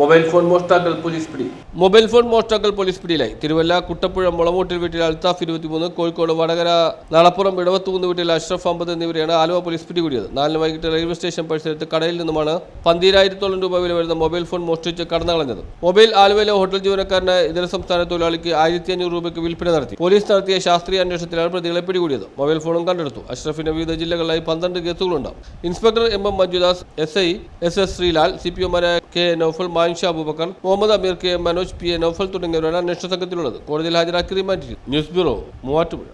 Mobile phone മോഷ്ടാക്കൾ police പിടി. Mobile phone മോഷ്ടാക്കൾ police പിടിയിലായി. തിരുവല്ല കുട്ടപ്പുഴ മുളവോട്ടിൽ വീട്ടിൽ അൽത്താഫ് ഇരുപത്തിമൂന്ന് കോഴിക്കോട് വടകര നാളപ്പുറം ഇടവത്തൂന്ന് വീട്ടിൽ അഷ്റഫ് അമ്പത് എന്നിവരെയാണ് ആലുവ പോലീസ് പിടികൂടിയത്. നാലിന് വൈകിട്ട് റെയിൽവേ സ്റ്റേഷൻ പരിസരത്ത് കടയിൽ നിന്നുമാണ് പന്തിരായിരത്തോളം രൂപ വില വരുന്ന മൊബൈൽ ഫോൺ മോഷ്ടിച്ച് കടന്നു കളഞ്ഞത്. മൊബൈൽ ആലുവയിലെ ഹോട്ടൽ ജീവനക്കാരന് ഇതര സംസ്ഥാന തൊഴിലാളിക്ക് ആയിരത്തി അഞ്ഞൂറ് രൂപയ്ക്ക് വിൽപ്പന നടത്തി. പോലീസ് നടത്തിയ ശാസ്ത്രീയ അന്വേഷണത്തിലാണ് പ്രതികളെ പിടികൂടിയത്. മൊബൈൽ ഫോണും കണ്ടെടുത്തു. അഷ്റഫിന് വിവിധ ജില്ലകളിലായി പന്ത്രണ്ട് കേസുകളുണ്ട്. Inspector M M Manjudas S I S S Sreelal C P ഒമാരായ K Noufal Noufal Mansha Aboobacker Muhammad Ameer K Manoj P A Noufal തുടങ്ങിയവരാണ് അന്വേഷണ സംഘത്തിലുള്ളത്. കോടതിയിൽ ഹാജരാക്കി റിമാൻഡ് ന്യൂസ് ബ്യൂറോ മൂവാറ്റുപുഴ.